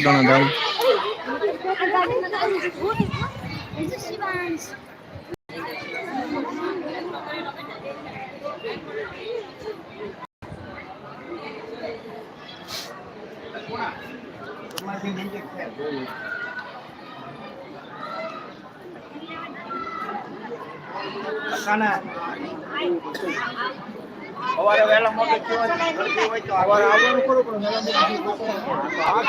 બગદાણા ધામ સવારે વહેલા મોટો થયો હોય તો ગરદી હોય તો સવારે આવવાનું ખરું પણ વહેલા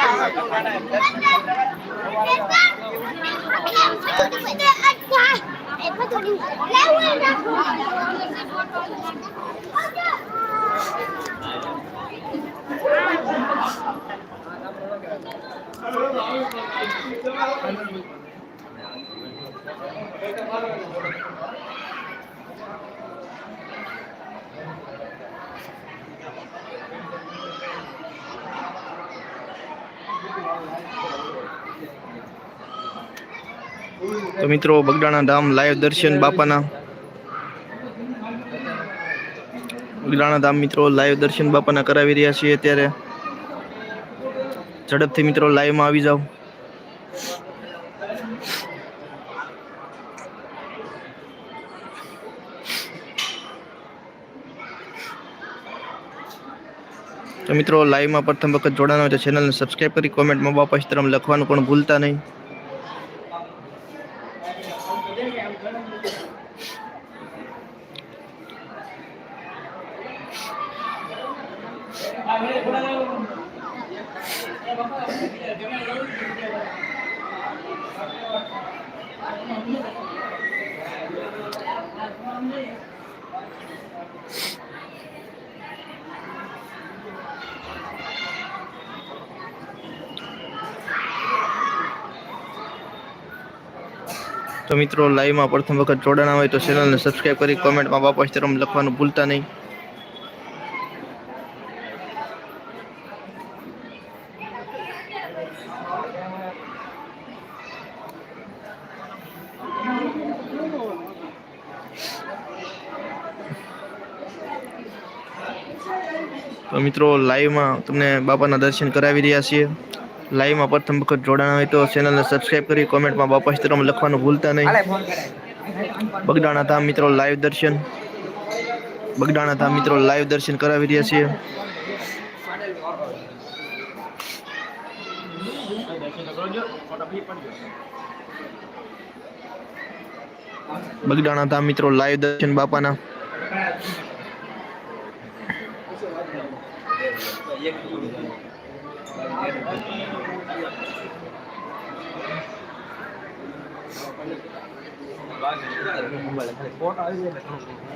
તો મિત્રો, બગડાણા ધામ લાઈવ દર્શન બાપાના. બગડાણા ધામ મિત્રો લાઈવ દર્શન બાપાના કરાવી રહ્યા છીએ અત્યારે. ઝડપથી મિત્રો લાઈવમાં આવી જાઓ. તો મિત્રો લાઈવમાં પ્રથમ વખત જોડાના હોય તો ચેનલને સબસ્ક્રાઈબ કરી કોમેન્ટમાં બાપા સીતારામ લખવાનું પણ ભૂલતા નહીં. તો મિત્રો લાઈવમાં પ્રથમ વખત જોડાણા હોય તો ચેનલને સબસ્ક્રાઈબ કરી કોમેન્ટમાં બાપા સીતારામ લખવાનું ભૂલતા નહીં. તો મિત્રો લાઈવમાં તમને બાપાના દર્શન કરાવી રહ્યા છીએ. લાઈવમાં પ્રથમ વખત જોડાણા હોય તો ચેનલને સબસ્ક્રાઈબ કરી કોમેન્ટમાં બાપા સીતારામ લખવાનું ભૂલતા નહીં. બગદાણા ધામ મિત્રો લાઈવ દર્શન. બગડાણા ધામ મિત્રો લાઈવ દર્શન કરાવી રહ્યા છીએ. બગડાણા ધામ મિત્રો લાઈવ દર્શન બાપાના.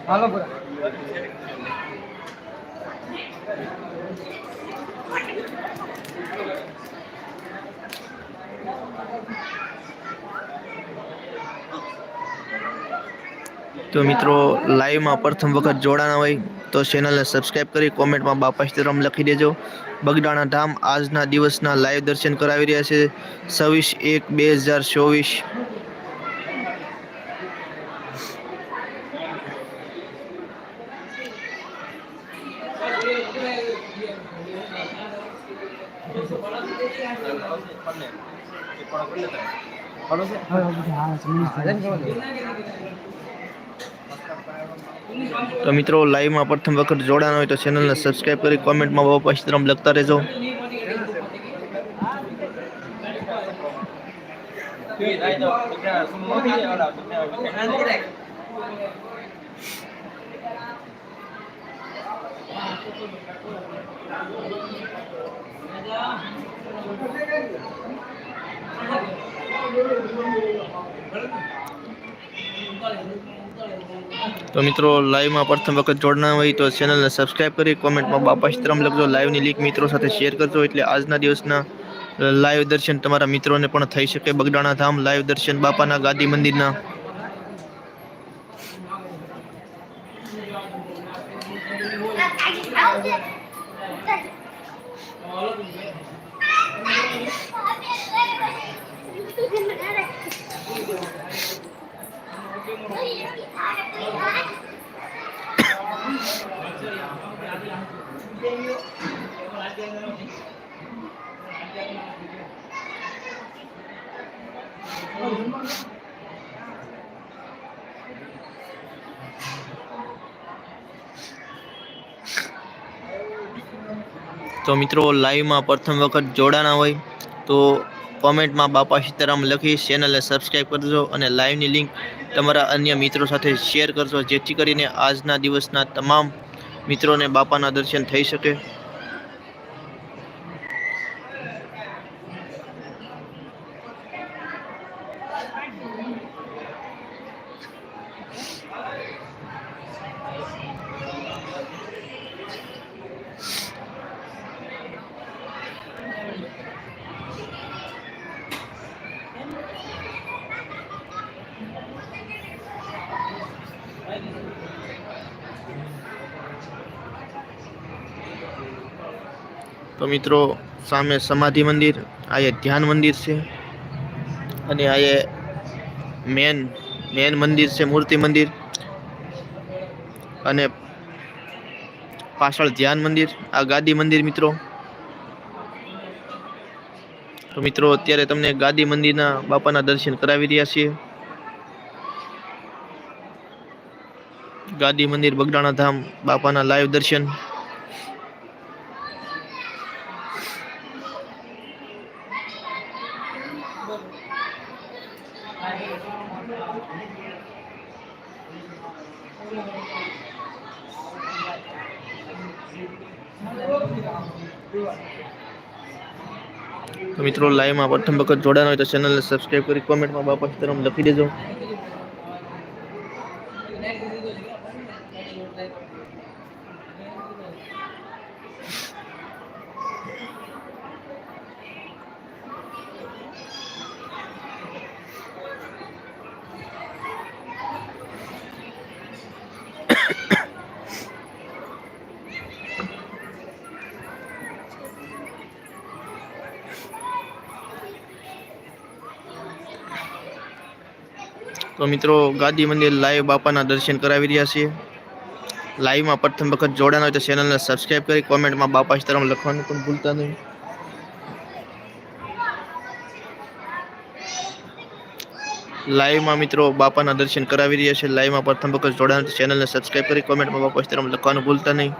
હાલો બોલા તો મિત્રો લાઈવમાં પ્રથમ વખત જોડાના હોય તો ચેનલને સબસ્ક્રાઈબ કરી કોમેન્ટમાં બાપા સીતારામ લખી દેજો બગડાણા ધામ આજના દિવસના લાઈવ દર્શન કરાવી રહ્યા છે છવ્વીસ એક બે હજાર ચોવીસ તો મિત્રો લાઈવમાં પ્રથમ વખત જોડાના હોય તો ચેનલને સબસ્ક્રાઈબ કરી કોમેન્ટમાં બાપા સીતારામ લખતા રહેજો. તો મિત્રો લાઈવમાં પ્રથમ વખત જોડના હોય તો ચેનલને સબસ્ક્રાઈબ કરી કોમેન્ટમાં બાપા શ્રમ લખજો. લાઈવની લિંક મિત્રો સાથે શેર કરજો, એટલે આજના દિવસના લાઈવ દર્શન તમારા મિત્રોને પણ થઈ શકે. બગડાણા ધામ લાઈવ દર્શન, બાપાના ગાદી મંદિરના. Thank. તો મિત્રો લાઈવમાં પ્રથમ વખત જોડાના હોય તો કોમેન્ટમાં બાપા સીતારામ લખી ચેનલને સબસ્ક્રાઈબ કરજો અને લાઈવની લિંક તમારા અન્ય મિત્રો સાથે શેર કરજો, જેથી કરીને આજના દિવસના તમામ મિત્રોને બાપાના દર્શન થઈ શકે. તો મિત્રો, સામે સમાધિ મંદિર આ એ ધ્યાન મંદિર છે. અને આ એ મેન મેન મંદિર છે, મૂર્તિ મંદિર. અને પાછળ ધ્યાન મંદિર, આ ગાદી મંદિર મિત્રો. તો મિત્રો, અત્યારે તમને ગાદી મંદિરના બાપાના દર્શન કરાવી રહ્યા છીએ. ગાદી મંદિર બગડાણા ધામ બાપાના લાઈવ દર્શન. તો મિત્રો લાઈવમાં પ્રથમ વખત જોડાણ હોય તો ચેનલને સબસ્ક્રાઈબ કરી કોમેન્ટમાં બાપા સીતારામ લખી દેજો. તો મિત્રો ગાદી મંદિર લાઈવ બાપાના દર્શન કરાવી રહ્યા છીએ. લાઈવમાં પ્રથમ વખત જોડાના હોય તો ચેનલને સબસ્ક્રાઈબ કરી કોમેન્ટમાં બાપા સીતારામ લખવાનું પણ ભૂલતા નહીં. લાઈવમાં મિત્રો બાપાના દર્શન કરાવી રહ્યા છે. લાઈવમાં પ્રથમ વખત હોય ચેનલને સબસ્ક્રાઈબ કરી કોમેન્ટમાં બાપા સીતારામ લખવાનું ભૂલતા નહીં.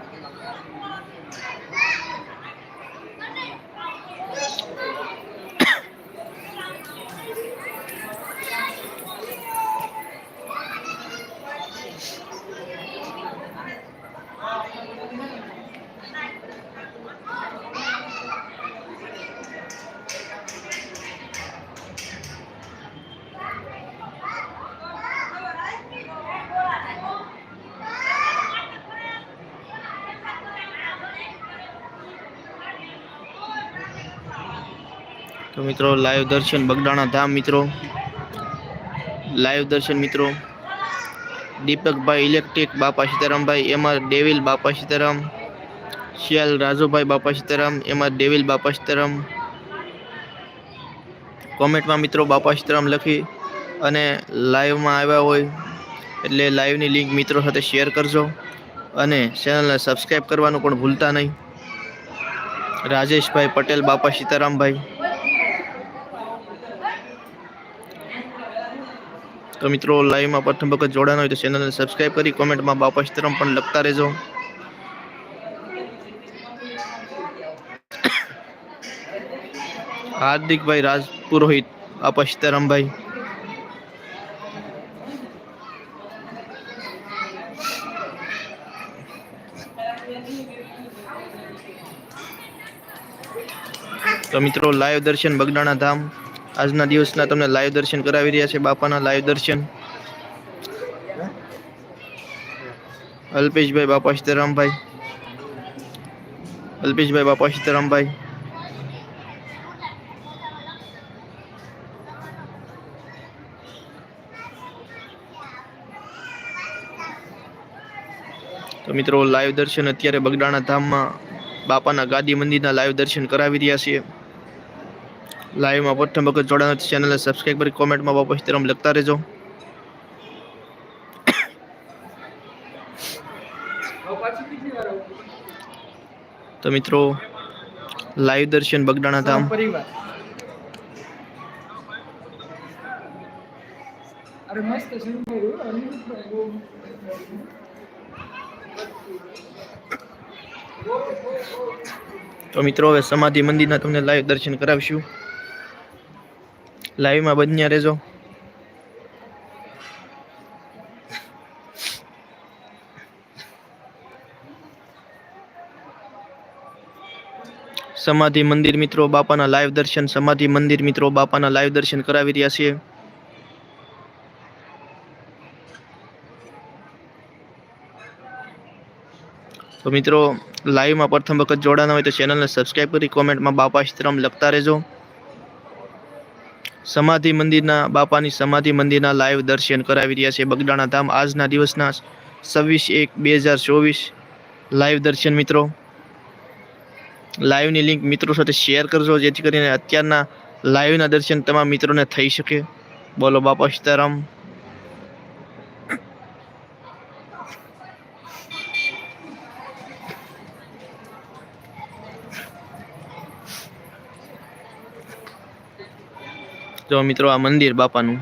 તો મિત્રો લાઈવ દર્શન બગડાણા ધામ મિત્રો. લાઈવ દર્શન મિત્રો. દીપકભાઈ ઇલેક્ટ્રિક બાપા સીતારામભાઈ એમાં ડેવિલ બાપા સીતારામ. શિયાલ રાજુભાઈ, બાપા સીતારામ એમાં ડેવિલ બાપા સીતારામ. કોમેન્ટમાં મિત્રો બાપા સીતારામ લખી અને લાઈવમાં આવ્યા હોય એટલે લાઈવની લિંક મિત્રો સાથે શેર કરજો અને ચેનલને સબસ્ક્રાઈબ કરવાનું પણ ભૂલતા નહીં. રાજેશભાઈ પટેલ, બાપા સીતારામભાઈ. તો મિત્રો લાઈવમાં પ્રથમ વખત જોડાણ હોય તો ચેનલને સબસ્ક્રાઈબ કરી કોમેન્ટમાં બાપાશ્રમ પણ લખતા રહેજો. હાર્દિકભાઈ રાજ પુરોહિત બાપા સીતારામભાઈ તો મિત્રો લાઈવ દર્શન બગડાણા ધામ. આજના દિવસના તમને લાઈવ દર્શન કરાવી રહ્યા છે, બાપાના લાઈવ દર્શન. અલ્પેશભાઈ, બાપા સીતારામભાઈ. અલ્પેશભાઈ, બાપા સીતારામભાઈ. તો મિત્રો, લાઈવ દર્શન અત્યારે બગડાણા ધામમાં બાપાના ગાદી મંદિરના લાઈવ દર્શન કરાવી રહ્યા છીએ લાઈવમાં પ્રથમ વખત જોડાણ ચેનલને સબસ્ક્રાઈબ કરી કોમેન્ટમાં બાપા સીતારામ લખતા રહેજો. તો મિત્રો લાઈવ દર્શન બગડાણા ધામ. અરે મસ્ત તો મિત્રો હવે સમાધિ મંદિરના તમને લાઈવ દર્શન કરાવીશું. લાઈવમાં બન્યા રહેજો. સમાધિ મંદિર મિત્રો, બાપાના લાઈવ દર્શન, સમાધિ મંદિર મિત્રો, બાપાના લાઈવ દર્શન કરાવી રહ્યા છીએ. તો મિત્રો લાઈવમાં પ્રથમ વખત જોડાના હોય તો ચેનલને સબસ્ક્રાઈબ કરી કોમેન્ટમાં બાપા શ્રમ લખતા રહેજો. સમાધિ મંદિરના, બાપાની સમાધિ મંદિરના લાઈવ દર્શન કરાવી રહ્યા છે બગડાણા ધામ. આજના દિવસના છવ્વીસ એક, બે હજાર ચોવીસ લાઈવ દર્શન મિત્રો. લાઈવની લિંક મિત્રો સાથે શેર કરજો, જેથી કરીને અત્યારના લાઈવના દર્શન તમામ મિત્રોને થઈ શકે. બોલો બાપા સીતારામ. જો મિત્રો આ મંદિર બાપાનું.